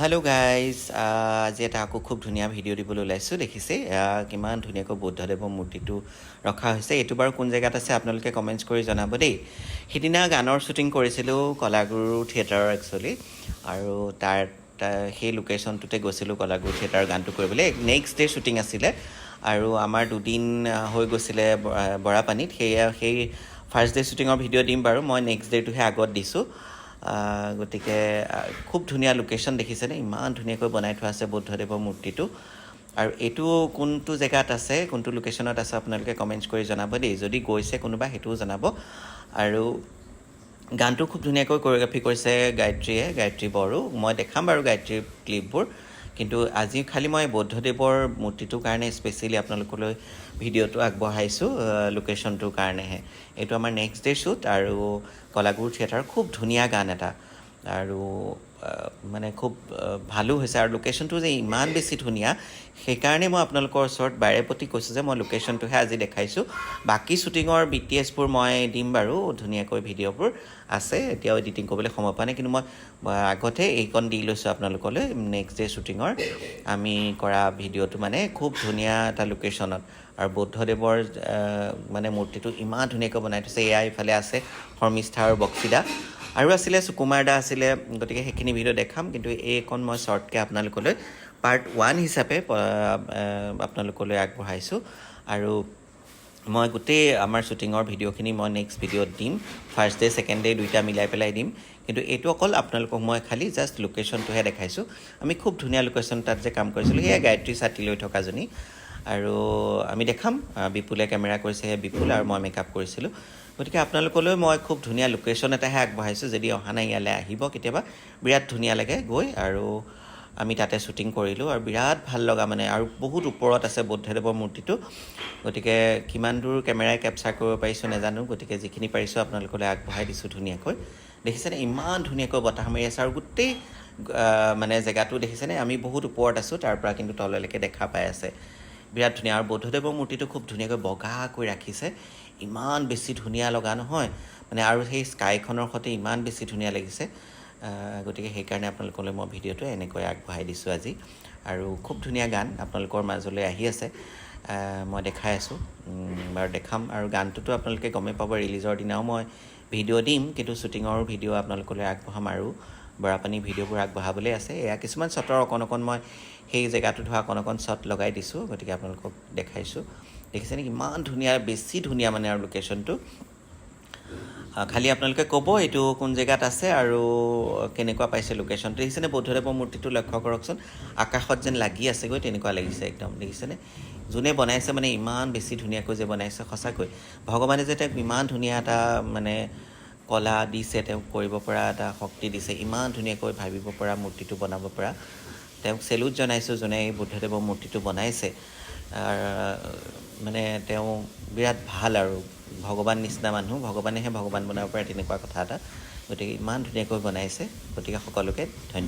Hello guys আজি এটা আকৌ খুব ধুনীয়া ভিডিঅ' দিবলৈ ওলাইছোঁ, দেখিছে? কিমান ধুনীয়াকৈ বুদ্ধদেৱৰ মূৰ্তিটো ৰখা হৈছে। এইটো বাৰু কোন জেগাত আছে আপোনালোকে কমেণ্টছ কৰি জনাব দেই। সিদিনা গানৰ শ্বুটিং কৰিছিলোঁ কলাগুৰু থিয়েটাৰৰ একচুৱেলি আৰু তাৰ সেই লোকেশ্যনটোতে গৈছিলোঁ কলাগুৰু থিয়েটাৰৰ গানটো কৰিবলৈ। নেক্সট ডে শ্বুটিং আছিলে, আৰু আমাৰ দুদিন হৈ গৈছিলে বৰাপানীত। সেয়া, সেই ফাৰ্ষ্ট ডে শ্বুটিঙৰ ভিডিঅ' দিম বাৰু। মই নেক্সট ডেটোহে আগত দিছোঁ। গতিকে খুব ধুনীয়া লোকেশ্যন দেখিছেনে? ইমান ধুনীয়াকৈ বনাই থোৱা আছে বুদ্ধদেৱৰ মূৰ্তিটো। আৰু এইটো কোনটো জেগাত আছে কোনটো লোকেশ্যনত আছে আপোনালোকে কমেণ্টছ কৰি জনাব দেই। যদি গৈছে কোনোবা সেইটোও জনাব। আৰু গানটো খুব ধুনীয়াকৈ কৰিঅ'গ্ৰাফি কৰিছে গায়ত্ৰীয়ে গায়ত্ৰী বড়ো। মই দেখাম বাৰু গায়ত্ৰীৰ ক্লিপবোৰ কিন্তু আজি খালি মই বৌদ্ধদেৱৰ মূৰ্তিটোৰ কাৰণে স্পেচিয়েলি আপোনালোকলৈ ভিডিঅ'টো আগবঢ়াইছোঁ লোকেশ্যনটোৰ কাৰণেহে। এইটো আমাৰ নেক্সট ডে শ্বুট আৰু কলাগুৰু থিয়েটাৰ খুব ধুনীয়া গান এটা। আৰু মানে খুব ভালো হৈছে আৰু লোকেশ্যনটো যে ইমান বেছি ধুনীয়া সেইকাৰণে মই আপোনালোকৰ ওচৰত বাৰে প্ৰতি কৈছোঁ যে মই লোকেশ্যনটোহে আজি দেখাইছোঁ। বাকী শ্বুটিঙৰ বি টি এছবোৰ মই দিম বাৰু ধুনীয়াকৈ ভিডিঅ'বোৰ আছে এতিয়াও এডিটিং কৰিবলৈ সময় পোৱা নাই কিন্তু মই আগতে এইকণ দি লৈছোঁ আপোনালোকলৈ নেক্সট ডে শ্বুটিঙৰ আমি কৰা ভিডিঅ'টো মানে খুব ধুনীয়া এটা লোকেশ্যনত আৰু বুদ্ধদেৱৰ মানে মূৰ্তিটো ইমান ধুনীয়াকৈ বনাই থৈছে এয়া ইফালে আছে শৰ্মিষ্ঠা আৰু বক্সিদা। আৰু আছিলে সুকুমাৰ দা আছিলে গতিকে সেইখিনি ভিডিঅ' দেখাম। কিন্তু এইকণ মই শ্বৰ্টকৈ আপোনালোকলৈ পাৰ্ট ওৱান হিচাপে আপোনালোকলৈ আগবঢ়াইছোঁ। আৰু মই গোটেই আমাৰ শ্বুটিঙৰ ভিডিঅ'খিনি মই নেক্সট ভিডিঅ'ত দিম। ফাৰ্ষ্ট ডে ছেকেণ্ড ডে দুইটা মিলাই পেলাই দিম। কিন্তু এইটো অকল আপোনালোকক মই খালি জাষ্ট লোকেশ্যনটোহে দেখাইছোঁ। আমি খুব ধুনীয়া লোকেশ্যন তাত যে কাম কৰিছিলোঁ সেয়া গায়ত্ৰী ছাতি লৈ থকাজনী আৰু আমি দেখাম বিপুলে কেমেৰা কৰিছে সেয়া বিপুল আৰু মই মেকআপ কৰিছিলোঁ। গতিকে আপোনালোকলৈ মই খুব ধুনীয়া লোকেশ্যন এটাহে আগবঢ়াইছোঁ যদি অহা নাই ইয়ালৈ আহিব কেতিয়াবা। বিৰাট ধুনীয়া লাগে গৈ আৰু আমি তাতে শ্বুটিং কৰিলোঁ আৰু বিৰাট ভাল লগা মানে আৰু বহুত ওপৰত আছে বুদ্ধদেৱৰ মূৰ্তিটো। গতিকে কিমান দূৰ কেমেৰাই কেপচাৰ কৰিব পাৰিছোঁ নাজানো গতিকে যিখিনি পাৰিছোঁ আপোনালোকলৈ আগবঢ়াই দিছোঁ ধুনীয়াকৈ। দেখিছেনে? ইমান ধুনীয়াকৈ বতাহ মাৰি আছে আৰু গোটেই মানে জেগাটো দেখিছেনে? আমি বহুত ওপৰত আছোঁ তাৰ পৰা কিন্তু তললৈকে দেখা পাই আছে। বিৰাট ধুনীয়া আৰু বুদ্ধদেৱৰ মূৰ্তিটো খুব ধুনীয়াকৈ বগাকৈ ৰাখিছে। ইমান বেছি ধুনীয়া লগা নহয়। মানে আৰু সেই স্কাইখনৰ সৈতে ইমান বেছি ধুনীয়া লাগিছে। গতিকে সেইকাৰণে আপোনালোকলৈ মই ভিডিঅ'টো এনেকৈ আগবঢ়াই দিছোঁ আজি। আৰু খুব ধুনীয়া গান আপোনালোকৰ মাজলৈ আহি আছে। মই দেখাই আছোঁ। বাৰু দেখাম। আৰু গানটোতো আপোনালোকে গমেই পাব ৰিলিজৰ দিনাও মই ভিডিঅ' দিম, কিন্তু শ্বুটিঙৰ ভিডিঅ' আপোনালোকলৈ আগবঢ়াম আৰু বৰাপানী ভিডিঅ'বোৰ আগবঢ়াবলৈ আছে। এয়া কিছুমান শ্বটৰ অকণ অকণ মই সেই জেগাটোত হোৱা অকণ অকণ শ্বট লগাই দিছোঁ গতিকে আপোনালোকক দেখাইছোঁ। দেখিছেনে ইমান ধুনীয়া বেছি ধুনীয়া মানে আৰু লোকেশ্যনটো খালি আপোনালোকে ক'ব এইটো কোন জেগাত আছে আৰু কেনেকুৱা পাইছে লোকেশ্যনটো দেখিছেনে বৌদ্ধদেৱৰ মূৰ্তিটো লক্ষ্য কৰকচোন। আকাশত যেন লাগি আছেগৈ তেনেকুৱা লাগিছে একদম। দেখিছেনে যোনে বনাইছে মানে ইমান বেছি ধুনীয়াকৈ যে বনাইছে সঁচাকৈ। ভগৱানে যে তেওঁক ইমান ধুনীয়া এটা মানে কলা দিছে তেওঁক কৰিব পৰা এটা শক্তি দিছে ইমান ধুনীয়াকৈ ভাবিব পৰা মূৰ্তিটো বনাব পৰা। তেওঁক চেলুট জনাইছোঁ যোনে এই বুদ্ধদেৱৰ মূৰ্তিটো বনাইছে। মানে তেওঁ বিৰাট ভাল আৰু ভগৱান নিচিনা মানুহ ভগৱানেহে ভগৱান বনাব পাৰে তেনেকুৱা কথা এটা। গতিকে ইমান ধুনীয়াকৈ বনাইছে। গতিকে সকলোকে ধন্যবাদ।